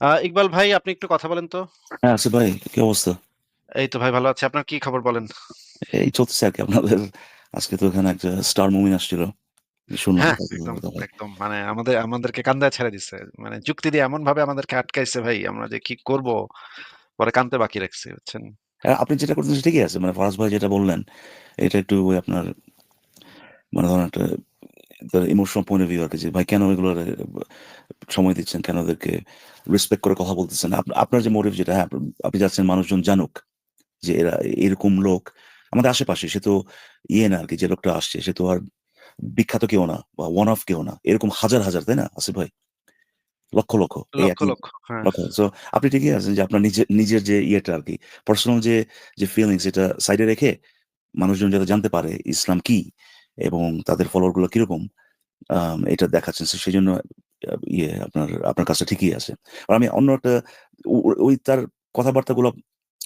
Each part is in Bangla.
ইকবাল ভাই আপনি একটু কথা বলেন তো। হ্যাঁ, আসিফ ভাই কি অবস্থা? এই তো ভাই ভালো আছি। আপনার কি খবর বলেন? এই চলতেছে আরকি আপনাদের আজকে তো এখানে একটা স্টার মুভি আসছিল। হ্যাঁ, একদম, একদম। মানে আমাদের আমাদেরকে কান্দায় ছেড়ে দিছে। মানে যুক্তি দিয়ে এমন ভাবে আমাদেরকে আটকাইছে ভাই, আমরা যে কি করব? পরে কানতে বাকি রাখছি, বুঝছেন? হ্যাঁ, আপনি যেটা করতেছেন ঠিকই আছে। মানে ফরাজ ভাই যেটা বললেন, এটা একটু ওই আপনার মানে ধরেন একটা ইমোশনাল পয়েন্ট অফ ভিউ আরকি যে ভাই কেন এগুলোর সময় দিচ্ছেন? কেন ওদেরকে রেসপেক্ট করে কথা বলতেছেন? আপনার যে মোটিভ যেটা হ্যাঁ, আপনি চাচ্ছেন মানুষজন জানুক যে এরা এরকম লোক আমাদের আশেপাশে সে তো ইয়ে না আরকি যে লোকটা আসছে সে তো আর বিখ্যাত কেউ না বা ওয়ান অফ কেউ না। এরকম হাজার, হাজার তাই না আসিফ ভাই? লক্ষ, লক্ষ। লক্ষ, লক্ষ। হ্যাঁ। সো আপনি ঠিকই আছেন যে আপনার নিজের নিজের যে ইয়েটা আরকি পার্সোনাল যে, যে ফিলিংস এটা সাইডে রেখে মানুষজন যাতে জানতে পারে ইসলাম কি এবং তাদের ফলোয়ারগুলো কীরকম এটা দেখাচ্ছেন। সেই জন্য ইয়ে আপনার আপনার কাজটা ঠিকই আছে। আমি অন্য একটা ওই তার কথাবার্তাগুলো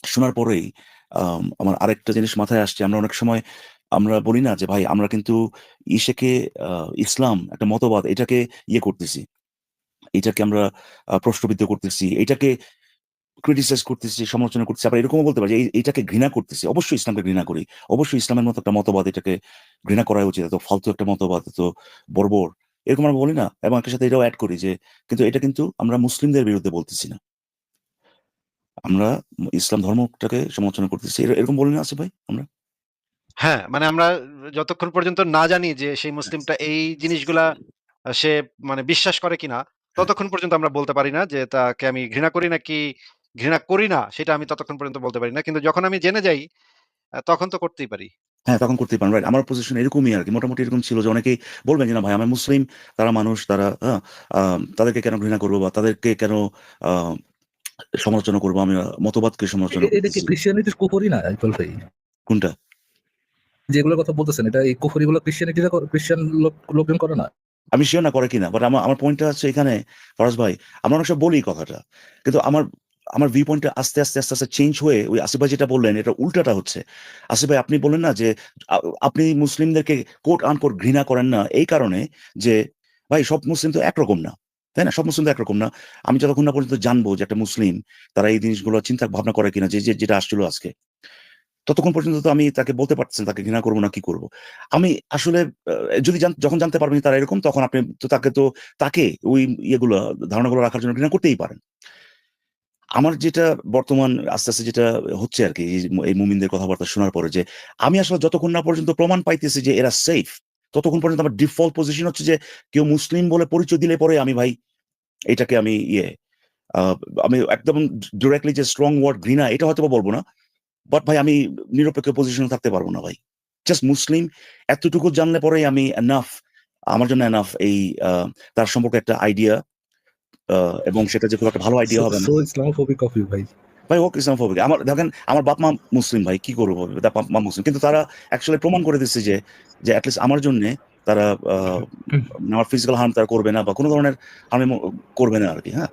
শোনার পরেই, আম, আমার আরেকটা জিনিস মাথায় আসছে। আমরা অনেক সময়, আমরা বলি না যে, ভাই, আমরা কিন্তু ইসেকে ইসলাম, একটা মতবাদ, এটাকে ইয়ে করতেছি। এটাকে আমরা প্রশ্নবিদ্ধ করতেছি। এটাকে ক্রিটিসাইজ করতেছি, সমালোচনা করতেছি। আবার এরকমও বলতে পারি এইটাকে ঘৃণা করতেছি। অবশ্যই ইসলামকে ঘৃণা করি। অবশ্যই ইসলামের মতো একটা মতবাদ এটাকে ঘৃণা করাই উচিত। এত ফালতু একটা মতবাদ, এত বর্বর। এরকম আমরা বলি না? এবং একই সাথে এটাও এড করি যে কিন্তু এটা কিন্তু আমরা মুসলিমদের বিরুদ্ধে বলতেছি না। আমরা ইসলাম ধর্মটাকে সমালোচনা করতেছি। এরকম বলি না আসিফ ভাই আমরা? হ্যাঁ, মানে আমরা যতক্ষণ পর্যন্ত না জানি যে সেই মুসলিমটা এই জিনিসগুলা সে মানে বিশ্বাস করে কিনা, ততক্ষণ পর্যন্ত আমরা বলতে পারি না যে তাকে আমি ঘৃণা করি নাকি ঘৃণা করি না, সেটা আমি ততক্ষণ পর্যন্ত বলতে পারি না। কিন্তু যখন আমি জেনে যাই, তখন তো করতেই পারি। হ্যাঁ, তখন করতেই পারেন। রাইট। আমার পজিশন এরকমই আর কি মোটামুটি এরকম ছিল যে অনেকেই বলবেন যে, "না ভাই আমরা মুসলিম, তারা মানুষ, তারা হ্যাঁ, তাদেরকে কেন ঘৃণা করব বা তাদেরকে কেন সমালোচনা করব? আমি মতবাদকে সমালোচনা এ এটা কি করতেছি।" ক্রিশ্চিয়ানিটির কুফরি না ভাই? কোনটা? যেগুলোর কথা বলতেছেন এটা এই ক্রিশ্চিয়ানিটিরা ক্রিশ্চিয়ান লোক লোকজন করে না? আমি সিউর না করে কিনা। বাট আমার আমার পয়েন্টটা হচ্ছে এখানে ফরাজ ভাই, আমরা অনেক সব বলি কথাটা। কিন্তু আমার আমার ভিউ পয়েন্টটা আস্তে, আস্তে, আস্তে, আস্তে চেঞ্জ হয়ে ওই আসিফ ভাই যেটা বললেন এটা উল্টাটা হচ্ছে। আসিফ ভাই আপনি বললেন না যে আপনি মুসলিমদেরকে কোট আনকোট ঘৃণা করেন না এই কারণে যে ভাই সব মুসলিম তো একরকম না। তাই না? সব মুসলিম তো একরকম না। আমি যতক্ষণ না পর্যন্ত জানব যে একটা মুসলিম তারা এই জিনিসগুলো চিন্তা ভাবনা করে কিনা যে, যেটা আসছিল আজকে। ততক্ষণ পর্যন্ত তো আমি তাকে বলতে পারছেন তাকে ঘৃণা করব না কি করব। আমি আসলে যদি যখন জানতে পারবেন তারা এরকম তখন আপনি তো তাকে তো তাকে ওই ইয়েগুলা ধারণাগুলো রাখার জন্য ঘৃণা করতেই পারেন। আমার যেটা বর্তমান আস্তে, আস্তে যেটা হচ্ছে আর কি এই মুমিনদের কথাবার্তা শোনার পরে যে আমি আসলে যতক্ষণ না পর্যন্ত প্রমাণ পাইতেছি যে এরা সেফ ততক্ষণ পর্যন্ত আমার ডিফল্ট পজিশন হচ্ছে যে কেউ মুসলিম বলে পরিচয় দিলে পরে আমি ভাই এটাকে আমি ইয়ে আমি একদম ডিরেক্টলি যে স্ট্রং ওয়ার্ড ঘৃণা এটা হয়তোবা বলব না। বাট ভাই আমি নিরপেক্ষ পজিশনে থাকতে পারব না ভাই। জাস্ট মুসলিম এতটুকু জানলে পরেই আমি এনাফ আমার জন্য এনাফ এই তার সম্পর্কে একটা আইডিয়া এবং সেটা যে খুব একটা ভালো আইডিয়া হবে না। ইসলামোফোবিক অফ ইউ ভাই। ভাই হোক ইসলামোফোবিক। আমার দেখেন আমার বাপ-মা মুসলিম ভাই কি করব বাপ-মা মুসলিম। কিন্তু তারা অ্যাকচুয়ালি প্রমাণ করে দিচ্ছে যে, যে অ্যাটলিস্ট লিস্ট আমার জন্য তারা আমার ফিজিক্যাল হার্ম তারা করবে না বা কোনো ধরনের হার্মে করবে না আর কি হ্যাঁ?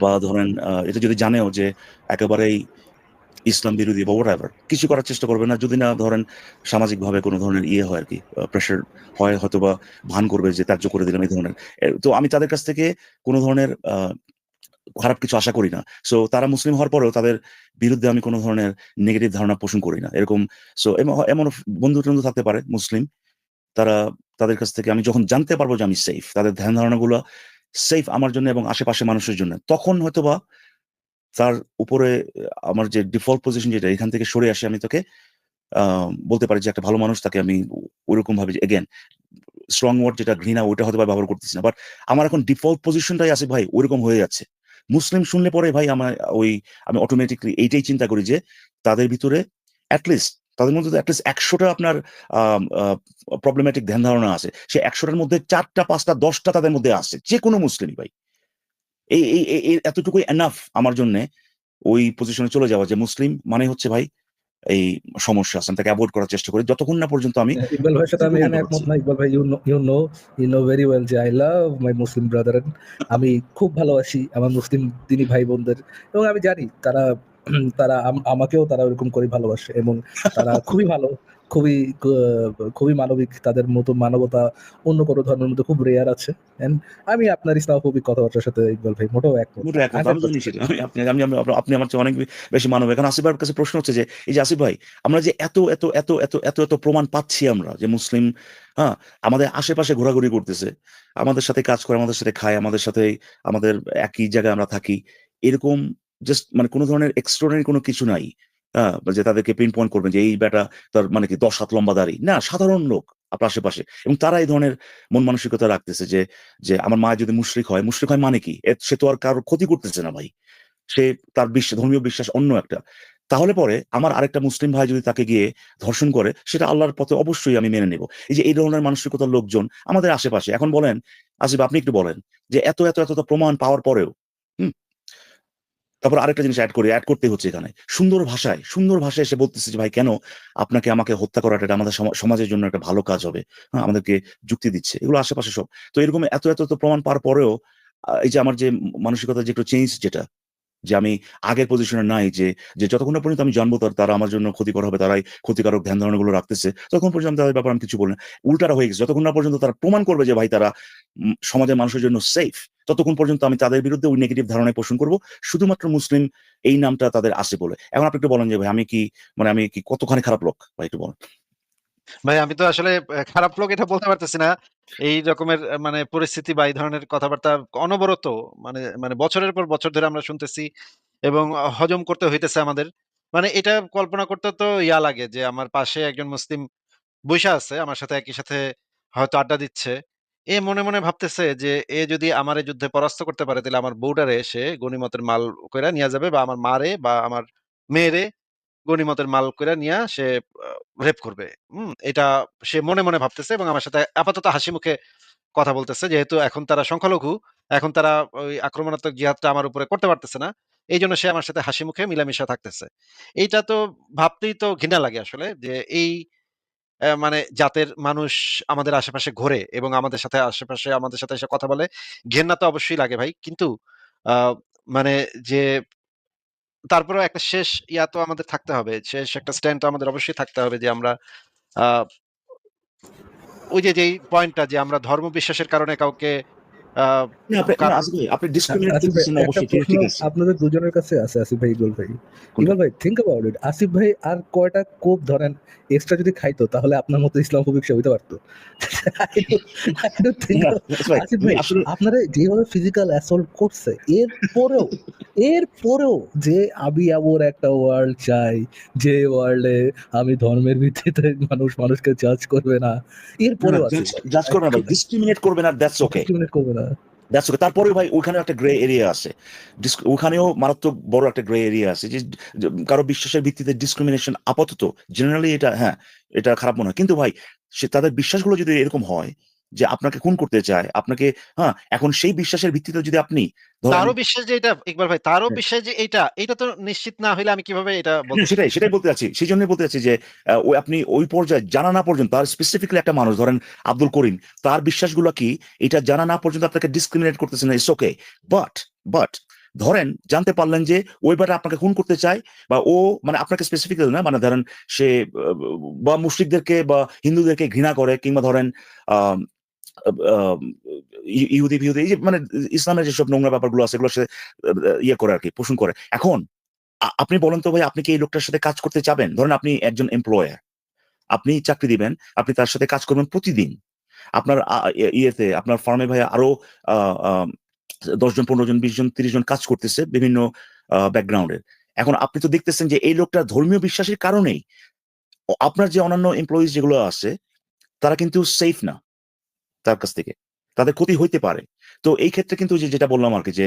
বা ধরেন এটা যদি জানেও যে একেবারেই ইসলাম বিরোধী বা হোয়াটএভার কিছু করার চেষ্টা করবে না। যদি না ধরেন সামাজিকভাবে কোন ধরনের ইয়ে হয় আরকি আ প্রেশার হয় হয়তোবা ভান করবে যে ত্যায্য করে দিলাম এই ধরনের। তো আমি তাদের কাছ থেকে কোন ধরনের খারাপ কিছু আশা করি না। সো তারা মুসলিম হওয়ার পরেও তাদের বিরুদ্ধে আমি কোনো ধরনের নেগেটিভ ধারণা পোষণ করি না। এরকম সো এমন বন্ধু-টন্ধু থাকতে পারে মুসলিম। তারা তাদের কাছ থেকে আমি যখন জানতে পারব যে আমি সেফ, তাদের ধ্যান ধারণাগুলো সেফ আমার জন্য এবং আশেপাশের মানুষের জন্য। তখন হয়তোবা তার উপরে আমার যে ডিফল্ট পজিশন যেটা, এখান থেকে সরে আসে, আমি তাকে বলতে পারি যে একটা ভালো মানুষ, তাকে আমি ওরকম ভাবে এগেন স্ট্রং ওয়ার্ড যেটা, ঘৃণা, ওইটা হয়তোবা ব্যবহার করতেছি না। বাট আমার এখন ডিফল্ট পজিশনটাই আছে ভাই, ওইরকম হয়ে যাচ্ছে। মুসলিম শুনলে পরে ভাই, আমার ওই, আমি অটোমেটিকলি এইটাই চিন্তা করি যে, তাদের ভিতরে এট লিস্ট তাদের মধ্যে তো এট লিস্ট ১০০ টা আপনার প্রবলেমেটিক ধ্যান ধারণা আছে। সেই একশোটার মধ্যে ৪ টা ৫ টা ১০ টা তাদের মধ্যে আছে। যেকোনো মুসলিমই ভাই। এই এই এতটুকুই এনাফ আমার জন্যে ওই পজিশনে চলে যাওয়া যে মুসলিম মানে হচ্ছে ভাই এই সমস্যা আছে। তাকে এভয়েড করার চেষ্টা করি। যতক্ষণ না পর্যন্ত আমি ইকবাল ভাইয়ের সাথে আমি এখানে একমত না। ইকবাল ভাই you know you know you know very well যে I love my Muslim brethren. আমি খুব ভালোবাসি আমার মুসলিম দিনী ভাই বোনদের এবং আমি জানি তারা তারা আমাকেও তারা ওরকম করে ভালোবাসে এবং তারা খুবই ভালো খুবই খুবই মানবিক। তাদের মতো মানবতা অন্য কোনো ধর্মের মধ্যে খুব রেয়ার আছে। আমি আপনার ইসলামোফোবিক কথাবার্তার সাথে ইকবাল ভাই মোটেও একমত মোটেও না। একমত। আমি জানি 100% সেটা। আমি আপনি আমি আপনি আমার চেয়ে অনেক বেশি মানবিক। এখন আসিফ ভাইয়ের কাছে প্রশ্ন হচ্ছে যে, এই যে আসিফ ভাই, আমরা যে এত, এত, এত, এত, এত, এত প্রমাণ পাচ্ছি আমরা যে মুসলিম, হ্যাঁ? আমাদের আশেপাশে ঘোরাঘুরি করতেছে। আমাদের সাথে কাজ করে, আমাদের সাথে খায়, আমাদের সাথে আমাদের একই জায়গায় আমরা থাকি। এরকম জাস্ট মানে কোনো ধরনের এক্সট্রাঅর্ডিনারি কোনো কিছু নাই। হ্যাঁ? যে তাদেরকে পিন পয়েন্ট করবেন যে এই বেটা তার মানে কি ১০ হাত লম্বা দাড়ি। না, সাধারণ লোক আপনার আশেপাশে। এবং তারা এই ধরনের মন মানসিকতা রাখতেছে যে, যে আমার মা যদি মুশরিক হয়, মুশরিক হয় মানে কি? সে তো আর কারও ক্ষতি করতেছে না ভাই। সে তার বিশ্ব ধর্মীয় বিশ্বাস অন্য একটা। তাহলে পরে আমার আরেকটা মুসলিম ভাই যদি তাকে গিয়ে ধর্ষণ করে, সেটা আল্লাহর পথে অবশ্যই আমি মেনে নেব। এই যে এই ধরনের মানসিকতার লোকজন আমাদের আশেপাশে। এখন বলেন, আসিফ আপনি একটু বলেন যে এত, এত, এত, প্রমাণ পাওয়ার পরেও? তারপর আরেকটা জিনিস অ্যাড করি, এড করতে হচ্ছে এখানে। সুন্দর ভাষায়, সুন্দর ভাষায় এসে বলতেছে যে, "ভাই কেন আপনাকে আমাকে হত্যা করাটা এটা আমাদের সমাজের জন্য একটা ভালো কাজ হবে।" হ্যাঁ? আমাদেরকে যুক্তি দিচ্ছে। এগুলো আশেপাশে সব। তো এরকম এত, এত, প্রমাণ পাওয়ার পরেও এই যে আমার যে ম মানসিকতার যে একটু চেঞ্জ যেটা, যে আমি আগের পজিশনে নাই যে, যে যতক্ষণ পর্যন্ত আমি জানব তার আমার জন্য ক্ষতিকর হবে, তারাই ক্ষতিকারক ধ্যান ধারণাগুলো রাখতেছে, ততক্ষণ পর্যন্ত তাদের ব্যাপারে আমি কিছু বলি না। উল্টাটা হয়ে গেছে। যতক্ষণ না পর্যন্ত তারা প্রমাণ করবে যে ভাই তারা সমাজের মানুষের জন্য সেফ, ততক্ষণ পর্যন্ত আমি তাদের বিরুদ্ধে ওই নেগেটিভ ধারণাই পোষণ করব। শুধুমাত্র মুসলিম এই নামটা তাদের আছে বলে। এখন আপনি একটু বলেন যে ভাই আমি কি মানে আমি কি কতখানি খারাপ লোক? ভাই একটু বলেন। ভাই আমি তো আসলে খারাপ লোক এটা বলতে পারতেছি না। এই রকমের মানে পরিস্থিতি বা এই ধরনের কথাবার্তা অনবরত মানে মানে বছরের পর বছর ধরে আমরা শুনতেছি এবং হজম করতে হইতেছে আমাদের। মানে এটা কল্পনা করতে তো ইয়া লাগে যে আমার পাশে একজন মুসলিম বইসা আছে, আমার সাথে একই সাথে হয়তো আড্ডা দিচ্ছে। এ মনে, মনে ভাবতেছে যে এ যদি আমারে যুদ্ধে পরাস্ত করতে পারে তাইলে আমার বউডারে সে গনিমতের মাল কইরা নিয়া যাবে বা আমার মারে বা আমার মেয়েরে গনিমতের মাল কইরা নিয়া সে রেপ করবে। হুম? এটা সে মনে, মনে ভাবতেছে এবং আমার সাথে আপাতত হাসি মুখে কথা বলতেছে। যেহেতু এখন তারা সংখ্যালঘু, এখন তারা ওই আক্রমণাত্মক জিহাদটা আমার উপরে করতে পারতেছে না। এইজন্য সে আমার সাথে হাসি মুখে মিলামিশা থাকতেছে। এইটা তো ভাবতেই তো ঘৃণা লাগে আসলে যে এই মানে জাতের মানুষ আমাদের আশেপাশে ঘোরে এবং আমাদের সাথে আশেপাশে আমাদের সাথে এসে কথা বলে। ঘেন্না তো অবশ্যই লাগে ভাই। কিন্তু মানে যে তারপরেও একটা শেষ ইয়া তো আমাদের থাকতে হবে। শেষ একটা স্ট্যান্ড তো আমাদের অবশ্যই থাকতে হবে যে আমরা ওই যে যেই পয়েন্টটা যে আমরা ধর্ম বিশ্বাসের কারণে কাউকে আপনাদের দুজনের কাছে আছে আসিফ ভাই, ইকবাল ভাই। ইকবাল ভাই থিংক অ্যাবাউট ইট। আসিফ ভাই আর কয়টা কোক ধরেন এক্সট্রা যদি খাইতো তাহলে আপনার মতো ইসলামোফোবিক সে হইতে পারত? আসিফ আমি ভাই আপনারে যেভাবে ফিজিক্যাল অ্যাসল্ট করছে এরপরেও, এরপরেও যে আমি এমন একটা ওয়ার্ল্ড চাই যে ওয়ার্লডে আমি ধর্মের ভিত্তিতে মানুষ মানুষকে জাজ করবে না। আসিফ ভাই জাজ করবে না ডিসক্রিমিনেট করবে না দ্যাটস ওকে। ডিসক্রিমিনেট করবে না। That's okay. তারপরেও ভাই ওখানেও একটা গ্রে এরিয়া আছে। ওখানেও মারাত্মক বড় একটা গ্রে এরিয়া আছে। যে কারও বিশ্বাসের ভিত্তিতে ডিসক্রিমিনেশন আপাতত জেনারেলি এটা হ্যাঁ, এটা খারাপ মনে হয়। কিন্তু ভাই সে তাদের বিশ্বাসগুলো যদি এরকম হয় যে আপনাকে খুন করতে চায়, আপনাকে হ্যাঁ, এখন সেই বিশ্বাসের ভিত্তিতে যদি আপনি তারও বিশ্বাস যে এটা ইকবাল ভাই তারও হ্যাঁ। বিশ্বাস যে এইটা, এইটা তো নিশ্চিত না হইলে আমি কীভাবে এটা সেটাই, সেটাই বলতে চাচ্ছি। সেজন্যই বলতে চাচ্ছি যে ওই আপনি ওই পর্যায়ে জানা না পর্যন্ত তার স্পেসিফিক্যালি একটা মানুষ ধরেন আব্দুল করিম, তার বিশ্বাসগুলো কি এটা জানা না পর্যন্ত আপনাকে ডিসক্রিমিনেট করতেছে না, ইটস ওকে। বাট, বাট ধরেন জানতে পারলেন যে ওই বেটা আপনাকে খুন করতে চায় বা ও মানে আপনাকে স্পেসিফিক্যালি না মানে ধরেন সে বা মুশরিকদেরকে বা হিন্দুদেরকে ঘৃণা করে কিংবা ধরেন আম আব আম ই ইহুদি-ফিহুদি এই যে মানে ইসলামের যেসব নোংরা ব্যাপারগুলো আছে এগুলো সে ইয়ে করে আরকি পোষণ করে। এখন আপনি বলেন তো ভাই আপনি কি এই লোকটার সাথে কাজ করতে চাবেন? ধরেন আপনি একজন এমপ্লয়ার। আপনি চাকরি দিবেন, আপনি তার সাথে কাজ করবেন প্রতিদিন। আপনার ইয়ে ইয়েতে আপনার ফার্মে ভাই আরও আম ১০ জন, ১৫ জন, ২০ জন, ৩০ জন কাজ করতেছে বিভিন্ন ব্যাকগ্রাউন্ডের। এখন আপনি তো দেখতেছেন যে এই লোকটা ধর্মীয় বিশ্বাসের কারণেই আপনার যে অন্যান্য এমপ্লয়িজ যেগুলো আছে তারা কিন্তু সেফ না তার কাছ থেকে। তাদের ক্ষতি হইতে পারে। তো এই ক্ষেত্রে কিন্তু যে যেটা বললাম আর কি যে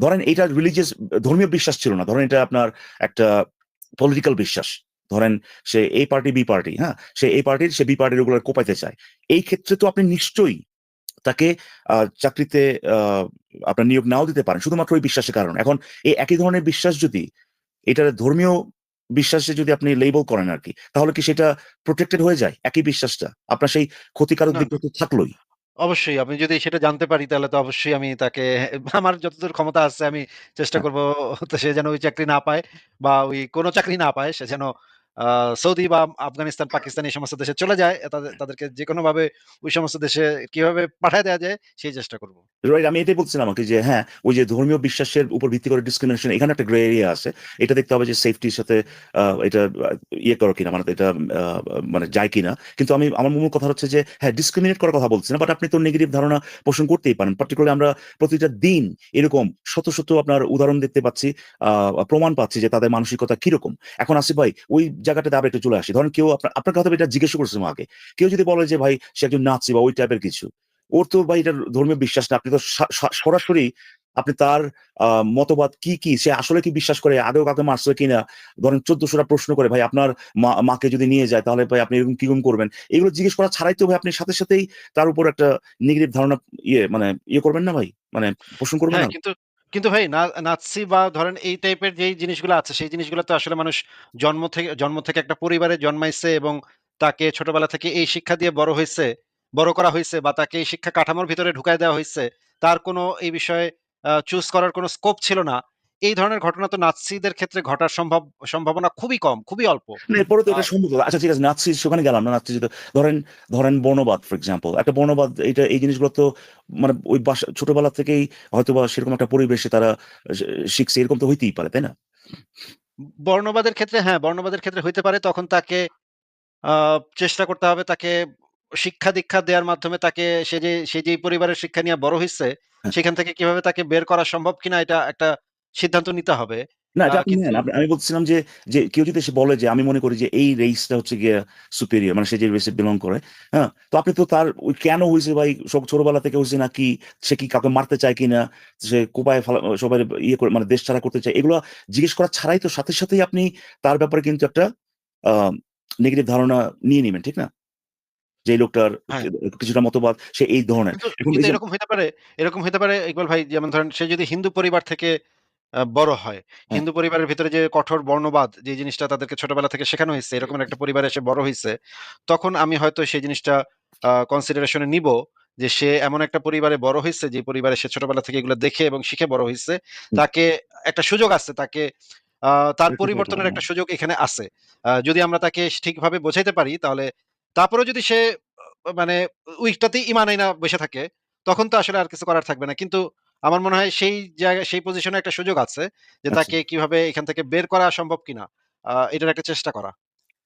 ধরেন এটা রিলিজিয়াস ধর্মীয় বিশ্বাস ছিল না। ধরেন এটা আপনার একটা পলিটিক্যাল বিশ্বাস। ধরেন সে A পার্টি, বি পার্টি, হ্যাঁ? সে A পার্টির, সে B পার্টির ওগুলা কোপাইতে চায়। এই ক্ষেত্রে তো আপনি নিশ্চয়ই তাকে চাকরিতে আপনার নিয়োগ নাও দিতে পারেন। শুধুমাত্র ওই বিশ্বাসের কারণে। এখন এই একই ধরনের বিশ্বাস যদি এটার ধর্মীয় বিশ্বাসে যদি আপনি লেবেল করেন আরকি, তাহলে কি সেটা প্রোটেক্টেড হয়ে যায়? একই বিশ্বাসটা? আপনার সেই ক্ষতিকারক দিকটা তো থাকলোই। অবশ্যই আমি যদি সেটা জানতে পারি তাহলে তো অবশ্যই আমি তাকে আমার যতদূর ক্ষমতা আছে আমি চেষ্টা করব করব তো সে যেন ওই চাকরি না পায় বা ওই কোনো চাকরি না পায় সে যেন সৌদি বা আফগানিস্তান, পাকিস্তান এই সমস্ত দেশে চলে যায়। তাদের তাদেরকে যেকোনোভাবে ওই সমস্ত দেশে কীভাবে পাঠায় দেওয়া যায় সেই চেষ্টা করব। রাইট আমি এটাই বলছিলাম আরকি যে হ্যাঁ, ওই যে ধর্মীয় বিশ্বাসের উপর ভিত্তি করে ডিসক্রিমিনেশন এখানে একটা গ্রে এরিয়া আছে। এটা দেখতে হবে যে সেফটির সাথে এটা ইয়ে করো কিনা মানে এটা মানে যায় কিনা। কিন্তু আমি আমার মূল কথা হচ্ছে যে হ্যাঁ, ডিসক্রিমিনেট করার কথা বলছি না। বাট আপনি তো নেগেটিভ ধারণা পোষণ করতেই পারেন। পার্টিকুলারলি আমরা প্রতিটা দিন এরকম শত, শত আপনার উদাহরণ দেখতে পাচ্ছি, প্রমাণ পাচ্ছি যে তাদের মানসিকতা কীরকম। এখন আসিফ ভাই ওই জায়গাটাতে আবার একটু চলে আসি। ধরেন কেউ আপনার হয়তোবা এটা জিজ্ঞেস করছিলাম আগে। কেউ যদি বলে যে ভাই সে একজন নাৎসি বা ওই টাইপের কিছু। ওর তো ভাই এটা ধর্মীয় বিশ্বাস না। আপনি তো সরাসরি আপনি তার মতবাদ কি, কি সে আসলে কি বিশ্বাস করে, আগেও কাউকে মারছে কিনা, ধরেন চোদ্দশোটা প্রশ্ন করে ভাই আপনার মাকে যদি নিয়ে যায় তাহলে ভাই আপনি এরকম কীরকম করবেন? এগুলো জিজ্ঞেস করা ছাড়াই তো ভাই আপনি সাথে সাথেই তার উপর একটা নেগেটিভ ধারণা ইয়ে মানে ইয়ে করবেন না ভাই? মানে পোষণ করবেন হ্যাঁ, না? কিন্তু কিন্তু ভাই নাৎসি বা ধরেন এই টাইপের যেই জিনিসগুলো আছে, সেই জিনিসগুলো তো আসলে মানুষ জন্ম থেকে জন্ম থেকে একটা পরিবারে জন্মাইছে এবং তাকে ছোটবেলা থেকে এই শিক্ষা দিয়ে বড় হয়েছে বড় করা হয়েছে বা তাকে এই শিক্ষা কাঠামোর ভিতরে ঢুকায় দেওয়া হয়েছে তার কোনো এই বিষয়ে চুজ করার কোনো স্কোপ ছিল না। এই ধরনের ঘটনা তো নাৎসিদের ক্ষেত্রে ঘটার সম্ভব সম্ভাবনা খুবই কম, খুবই অল্প। না এরপরেও তো এটা সম্ভব। আচ্ছা ঠিক আছে নাৎসি সেখানে গেলাম না। নাৎসি ধরেন, ধরেন বর্ণবাদ ফর এক্সাম্পল। একটা বর্ণবাদ এটা এই জিনিসগুলো তো মানে ওই বাসা ছোটবেলা থেকেই হয়তোবা সেরকম একটা পরিবেশে তারা শিখছে এরকম তো হইতেই পারে, তাই না? বর্ণবাদের ক্ষেত্রে হ্যাঁ, বর্ণবাদের ক্ষেত্রে হইতে পারে তখন তাকে চেষ্টা করতে হবে তাকে শিক্ষা-দীক্ষা দেওয়ার মাধ্যমে তাকে সে যে সে যেই পরিবারের শিক্ষা নিয়ে বড় হইছে, হ্যাঁ। সেখান থেকে কীভাবে তাকে বের করা সম্ভব কিনা এটা একটা সিদ্ধান্ত নিতে হবে। না এটা আপনি নেন। আপনি আমি বলছিলাম যে, যে কেউ যদি এসে বলে যে আমি মনে করি যে এই রেইসটা হচ্ছে গিয়ে সুপিরিয়র মানে সে যে রেইসে বিলং করে, হ্যাঁ? তো আপনি তো তার ওই কেন হইছে ভাই সব ছোটবেলা থেকে হইছে নাকি সে কি কাউকে মারতে চায় কিনা, সে কোপায় ফেলা সবাই ইয়ে করে মানে দেশ ছাড়া করতে চায়। এগুলো জিজ্ঞেস করা ছাড়াই তো সাথে সাথেই আপনি তার ব্যাপারে কিন্তু একটা নেগেটিভ ধারণা নিয়ে নিবেন, ঠিক না? যে এই লোকটার হ্যাঁ। কিছুটা মতবাদ সে এই ধরনের। কিন্তু এখন কিন্তু যে এরকম হইতে পারে এরকম হইতে পারে ইকবাল ভাই যেমন ধরেন সে যদি হিন্দু পরিবার থেকে আ বড় হয়। হ্যাঁ। হিন্দু পরিবারের ভিতরে যে কঠোর বর্ণবাদ যে জিনিসটা তাদেরকে ছোটবেলা থেকে শেখানো হইছে, এরকমের একটা পরিবারে সে বড় হইছে। তখন আমি হয়তো সেই জিনিসটা আ কনসিডারেশন এ নিবো যে সে এমন একটা পরিবারে বড় হইছে যে পরিবারে সে ছোটবেলা থেকে এগুলো দেখে এবং শিখে বড় হইছে। হুম। তাকে একটা সুযোগ আছে তাকে আ তার পরিবর্তনের একটা সুযোগ এখানে আছে। আ যদি আমরা তাকে ঠিকভাবে বোঝাইতে পারি তাহলে তারপরেও যদি সে আ মানে ওইটাতেই ঈমান আইনা বইসা থাকে, তখন তো আসলে আর কিছু করার থাকবে না। কিন্তু আমার মনে হয় সেই জায়গায় সেই পজিশনে একটা সুযোগ আছে যে আচ্ছা। তাকে কীভাবে এখান থেকে বের করা সম্ভব কিনা। এটার একটা চেষ্টা করা।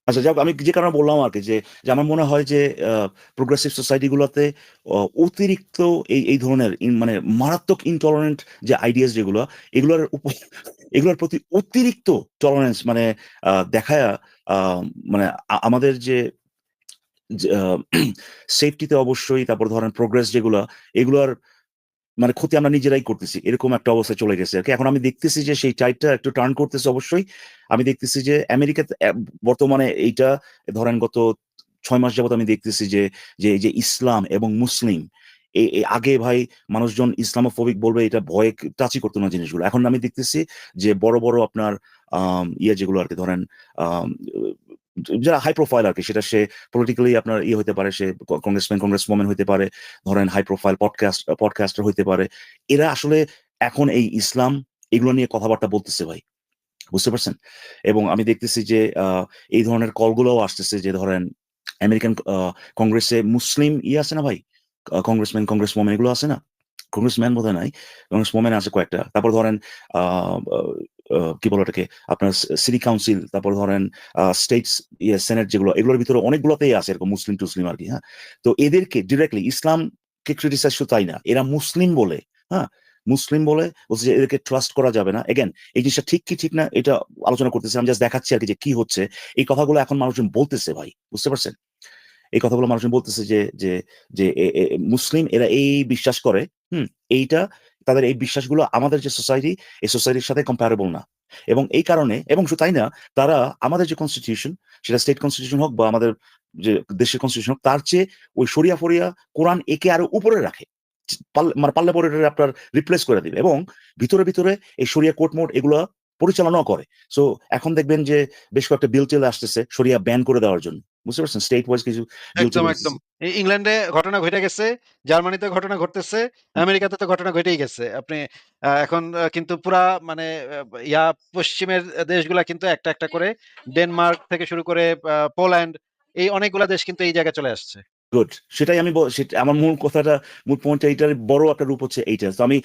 আচ্ছা যাক আমি যে কারণে বললাম আর কি যে আমার মনে হয় যে প্রোগ্রেসিভ সোসাইটি গুলাতে অতিরিক্ত এই, এই ধরনের মানে মারাত্মক ইনটলারেন্ট যে আইডিয়াস যেগুলো এগুলোর উপ এগুলোর প্রতি অতিরিক্ত টলারেন্স মানে দেখায়া মানে আমাদের যে আ অবশ্যই তারপর ধরেন প্রোগ্রেস যেগুলা এগুলার মানে ক্ষতি আমরা নিজেরাই করতেছি। এরকম একটা অবস্থায় চলে গেছে আর কি এখন আমি দেখতেছি যে সেই টাইডটা একটু টার্ন করতেছে অবশ্যই। আমি দেখতেছি যে আমেরিকাতে বর্তমানে এইটা ধরেন গত ছয় মাস যাবত আমি দেখতেছি যে, যে এই যে ইসলাম এবং মুসলিম এ এ আগে ভাই মানুষজন ইসলামোফোবিক বলবে এটা ভয়ে টাচই করতো না জিনিসগুলো। এখন আমি দেখতেছি যে বড়, বড় আপনার ইয়ে যেগুলো আর কি ধরেন যারা হাই প্রোফাইল আর কি সেটা সে পলিটিক্যালি আপনার ইয়ে হতে পারে, সে কংগ্রেসম্যান, কংগ্রেসওম্যান হতে পারে, ধরেন হাই প্রোফাইল পডকাস্ট পডকাস্টার হইতে পারে। এরা আসলে এখন এই ইসলাম এগুলো নিয়ে কথাবার্তা বলতেছে ভাই। বুঝতে পারছেন? এবং আমি দেখতেছি যে এই ধরনের কলগুলোও আসতেছে যে ধরেন আমেরিকান কংগ্রেসে মুসলিম ইয়ে আছে না ভাই? কংগ্রেসম্যান, কংগ্রেসওম্যান এগুলো আছে না? কংগ্রেসম্যান বোধহয় নাই। কংগ্রেসওম্যান আছে কয়েকটা। তারপর ধরেন কি বলে ওটাকে? আপনার সিটি কাউন্সিল, তারপর ধরেন আ স্টেটস ইয়ে সেনেট যেগুলো এগুলোর ভিতরে অনেকগুলোতেই আছে এরকম মুসলিম-টুসলিম আরকি, হ্যাঁ? তো এদেরকে ডিরেক্টলি ইসলামকে ক্রিটিসাইজ শুধু তাই না। এরা মুসলিম বলে, হ্যাঁ? মুসলিম বলে বলছে যে এদেরকে ট্রাস্ট করা যাবে না। এগেন এই জিনিসটা ঠিক কি ঠিক না এটা আলোচনা করতেছি। আমি জাস্ট দেখাচ্ছি আর কি যে কি হচ্ছে। এই কথাগুলো এখন মানুষজন বলতেছে ভাই। বুঝতে পারছেন? এই কথাগুলো মানুষজন বলতেছে যে, যে, যে মুসলিম এরা এই, বিশ্বাস করে, হুম? এইটা তাদের এই বিশ্বাসগুলো আমাদের যে সোসাইটি, এই সোসাইটির সাথে কম্পারেবল না। এবং এই কারণে এবং শুধু তাই না, তারা আমাদের যে কনস্টিটিউশন সেটা স্টেট কনস্টিটিউশন হোক বা আমাদের যে দেশের কনস্টিটিউশন হোক তার চেয়ে ওই শরিয়া-ফরিয়া, কোরআন একে আরও উপরে রাখে। মানে পাল্লা পরে আপনার রিপ্লেস করে দিবে এবং ভিতরে, ভিতরে এই শরিয়া কোর্ট-মোর্ট এগুলা পরিচালনাও করে। সো এখন দেখবেন যে বেশ কয়েকটা বিল-টিল আসতেছে শরিয়া ব্যান করে দেওয়ার জন্য। বুঝতে পারছেন? স্টেট ওয়াইজ কিছু একদম, একদম। ইংল্যান্ডে ঘটনা ঘটে গেছে, জার্মানিতে ঘটনা ঘটতেছে, আমেরিকাতে তো ঘটনা ঘটেই গেছে। আপনি এখন কিন্তু পুরা মানে ইয়া পশ্চিমের দেশগুলা কিন্তু একটা, একটা করে ডেনমার্ক থেকে শুরু করে পোল্যান্ড এই অনেকগুলা দেশ কিন্তু এই জায়গায় চলে আসছে। গুড। সেটাই আমি আমার মূল কথাটা মূল পয়েন্টটা এইটার বড় একটা রূপ হচ্ছে এইটা। তো আমি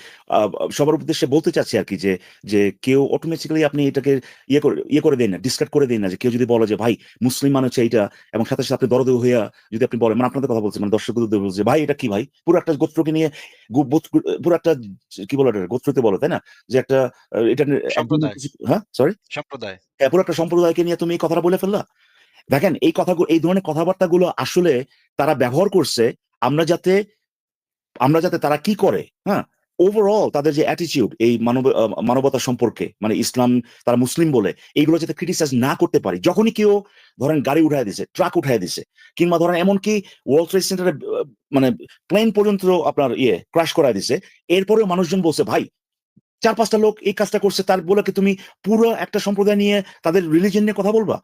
সবার উদ্দেশ্যে বলতে চাচ্ছি আরকি যে, যে কেউ অটোমেটিক্যালি আপনি এটাকে ইয়ে করে ইয়ে করে দেন না, ডিসকার্ড করে দেন না যে কেউ যদি বলে যে ভাই মুসলিম মানে হচ্ছে এইটা এবং সাথে, সাথে আপনি দরদে হইয়া যদি আপনি বলেন মানে আপনাদের কথা বলছি মানে দর্শকদের বলছি ভাই এটা কি ভাই? পুরো একটা গোত্রকে নিয়ে পুরো একটা কি বলে এটা গোত্রতে বলো তাই না? যে একটা এটা হ্যাঁ? সরি? সম্প্রদায়। হ্যাঁ, পুরো একটা সম্প্রদায়কে নিয়ে তুমি এই কথাটা বলে ফেললা? দেখেন এই কথাগুলো এই ধরনের কথাবার্তাগুলো আসলে তারা ব্যবহার করছে আমরা যাতে আমরা যাতে তারা কি করে, হ্যাঁ? ওভারঅল তাদের যে অ্যাটিটিউড এই মানব মানবতা সম্পর্কে মানে ইসলাম তারা মুসলিম বলে এইগুলো যাতে ক্রিটিসাইজ না করতে পারি। যখনই কেউ ধরেন গাড়ি উঠায় দিছে, ট্রাক উঠায় দিছে কিংবা ধরেন এমনকি ওয়ার্ল্ড ট্রেড সেন্টারে মানে প্লেন পর্যন্ত আপনার ইয়ে ক্রাশ করায় দিছে। এরপরেও মানুষজন বলছে ভাই চার পাঁচটা লোক এই কাজটা করছে তার বলে কি তুমি পুরো একটা সম্প্রদায় নিয়ে তাদের রিলিজিয়ন নিয়ে কথা বলবা?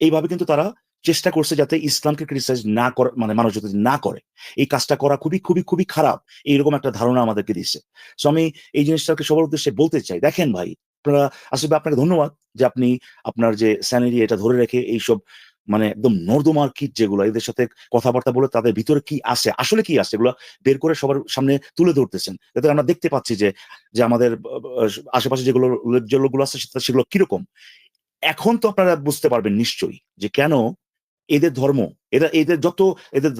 এইভাবে কিন্তু তারা চেষ্টা করছে যাতে ইসলামকে ক্রিটিসাইজ না করে মানে মানুষ যাতে না করে। এই কাজটা করা খুবই, খুবই, খুবই খারাপ। এইরকম একটা ধারণা আমাদেরকে দিচ্ছে সো আমি এই জিনিসটাকে সবার উদ্দেশ্যে বলতে চাই। দেখেন ভাই, আপনারা আসলে আপনাকে ধন্যবাদ যে আপনি আপনার যে স্যানিটি এটা ধরে রেখে এইসব মানে একদম নর্দমার কীট যেগুলো এদের সাথে কথাবার্তা বলে তাদের ভিতরে কি আছে, আসলে কি আছে এগুলো বের করে সবার সামনে তুলে ধরতেছেন। যাতে আমরা দেখতে পাচ্ছি যে, যে আমাদের আশেপাশে যেগুলো উল্লেখযোগ্যগুলো আছে সেগুলো কীরকম। এখন তো আপনারা বুঝতে পারবেন নিশ্চয়ই যে কেন এদের ধর্ম এরা এদের যত এদের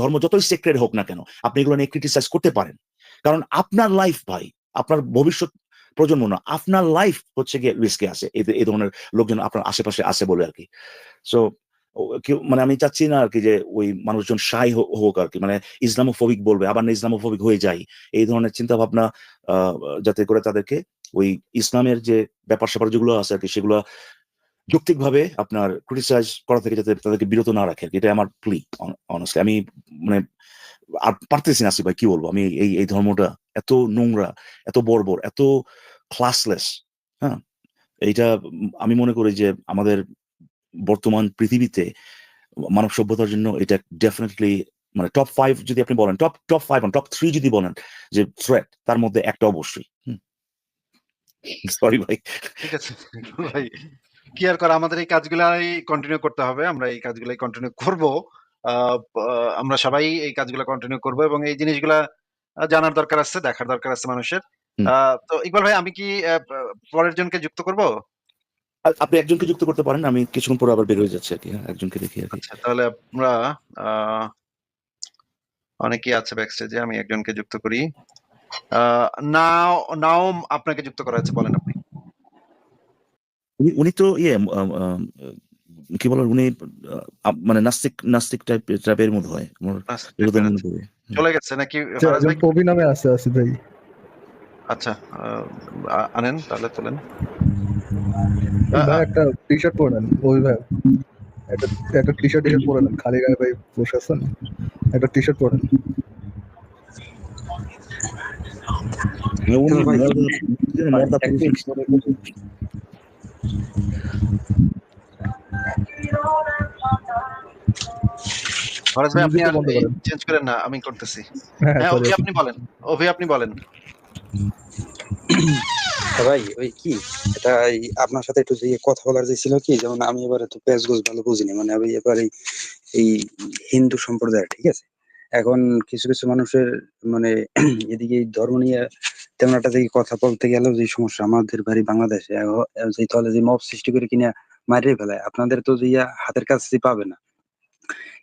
ধর্ম যতই সেক্রেড হোক না কেন, আপনি এগুলো নিয়ে ক্রিটিসাইজ করতে পারেন। কারণ আপনার লাইফ ভাই, আপনার ভবিষ্যৎ প্রজন্ম না, আপনার লাইফ হচ্ছে গিয়ে রিস্কে আছে। এই ধরনের লোকজন আপনার আশেপাশে আছে বলে আর কি সো মানে আমি চাচ্ছি না আর কি যে ওই মানুষজন শাই হোক হোক আরকি। মানে ইসলামোফোবিক বলবে, আবার না ইসলামোফোবিক হয়ে যায় এই ধরনের চিন্তাভাবনা আ যাতে করে তাদেরকে ওই ইসলামের যে ব্যাপার-স্যাপার যেগুলো আছে আর কি সেগুলা যৌক্তিকভাবে আপনার ক্রিটিসাইজ করা থেকে যাতে তাদেরকে বিরত না রাখে। এটাই আমার প্লি honestly আমি মানে আর পারতেছি না ভাই কি বলব? আমি এই এই ধর্মটা এত নোংরা, এত বর্বর, এত ক্লাসলেস, হ্যাঁ? এইটা আমি মনে করি যে আমাদের বর্তমান পৃথিবীতে মানব সভ্যতার জন্য এটা ডেফিনেটলি মানে টপ ফাইভ যদি আপনি বলেন, top top five top three যদি বলেন যে থ্রেট তার মধ্যে একটা অবশ্যই। সরি ভাই। ঠিক আছে ভাই। কি আর করা আমাদের এই কাজগুলাই কন্টিনিউ করতে হবে। আমরা এই কাজগুলাই কন্টিনিউ করব। আমরা সবাই এই কাজগুলা কন্টিনিউ করব এবং এই জিনিসগুলা জানার দরকার আছে, দেখার দরকার আছে মানুষের। তো ইকবাল ভাই আমি কি পরের জনকে যুক্ত করব? আপনি একজনকে যুক্ত করতে পারেন। আমি কিছুক্ষণ পরে আবার বের হয়ে যাচ্ছি আরকি। হ্যাঁ, একজনকে দেখি আরকি। আচ্ছা তাহলে আমরা অনেকেই আছে ব্যাকস্টেজে আমি একজনকে যুক্ত করি। নাও নাওম আপনাকে যুক্ত করা হয়েছে বলেন আপনি। উনি উনি তো ইয়ে কি বলে উনি মানে নাস্তিক নাস্তিক টাইপ টাইপের মধ্যে হয়। মনে আছে। চলে গেছে নাকি আচ্ছা? কবি নামে আছে আসিফ ভাই। আচ্ছা আনেন তাহলে তোলেন। একটা টি-শার্ট পরে নেন। ওই ভাই। একটা একটা টি-শার্ট টি-শার্ট পরে নেন। খালি গায়ে ভাই বসে আছেন। একটা টি-শার্ট পরে নেন। উনি ভাই, মর্দা মর্দা এক পুরুষ। ফারাজ ভাই আপনি মিউজিকটা আর বন্ধ এই করেন। চেঞ্জ করেন না। আমি করতেছি। হ্যাঁ, হ্যাঁ। আপনি বলেন। আপনি বলেন। হ্যাঁ ভাই ওই কি এটা আপনার সাথে একটু যে কথা বলার যে ছিল কি যেমন আমি এবার এত প্যাঁচ-গোছ ভালো বুঝিনি। মানে আমি এবার এই এই হিন্দু সম্প্রদায় ঠিক আছে? এখন কিছু, কিছু মানুষের মানে এদিকে ধর্ম নিয়ে তেমন একটা দেখি কথা বলতে গেলেও যে সমস্যা আমাদের বাড়ি বাংলাদেশে যে তলে যে মব সৃষ্টি করে কিনা মাইরে ফেলায়। আপনাদের তো যে হাতের কাছে পাবে না।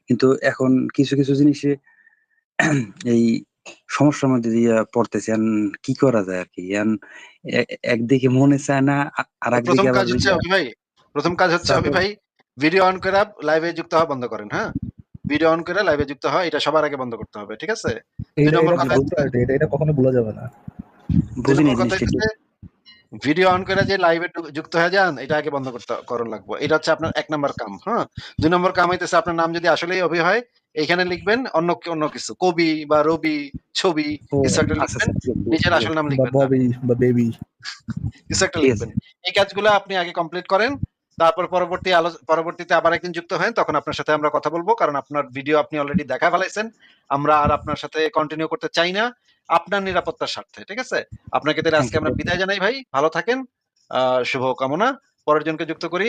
কিন্তু এখন কিছু, কিছু জিনিসে এই সমস্যার মধ্যে দিয়ে পড়তেছি। কি করা যায়? এখন এ একদিকে মনে চায় না আর একদিকে আরেকদিকে ১ম আবার কাজ হচ্ছে ওইটা ভাই, ১ম কাজ হচ্ছে তারপর ভাই ভিডিও অন কইরা লাইভে যুক্ত হওয়া বন্ধ করেন, হ্যাঁ? ভিডিও অন করে লাইভে যুক্ত হওয়া এটা সবার আগে বন্ধ করতে হবে। ঠিক আছে? ২ এটা নম্বর কথা এটা কখনো ভুলা যাবে না। ২ বুঝিনি নম্বর কথা জিনিসটা কি? হইতেছে ভিডিও অন করে যে লাইভে যুক্ত হয়ে যান এটা আগে বন্ধ করতে করণ লাগবো। এটা হচ্ছে আপনার ১ নাম্বার কাম, হ্যাঁ? ২ নম্বর কাম হইতেছে আপনার নাম যদি আসলেই অভি হয় এইখানে লিখবেন অন্য অন্য কিছু। কবি বা রবি, ছবি কিছু একটা আচ্ছা, লিখবেন। আচ্ছা নিজের আসল নাম লিখবেন ববি বা বেবি। কিছু একটা লিখবেন। এই কাজগুলা আপনি আগে কমপ্লিট করেন। তারপর পরবর্তী পরবর্তীতে আবার একদিন যুক্ত হন তখন আপনার সাথে আমরা কথা বলব কারণ আপনার ভিডিও আপনি অলরেডি দেখা ফেলাইছেন আমরা আর আপনার সাথে কন্টিনিউ করতে চাই না আপনার নিরাপত্তার স্বার্থে ঠিক আছে? আপনাকে তাহলে আজকে আমরা বিদায় জানাই ভাই ভালো থাকেন আহ শুভ কামনা পরের জনকে যুক্ত করি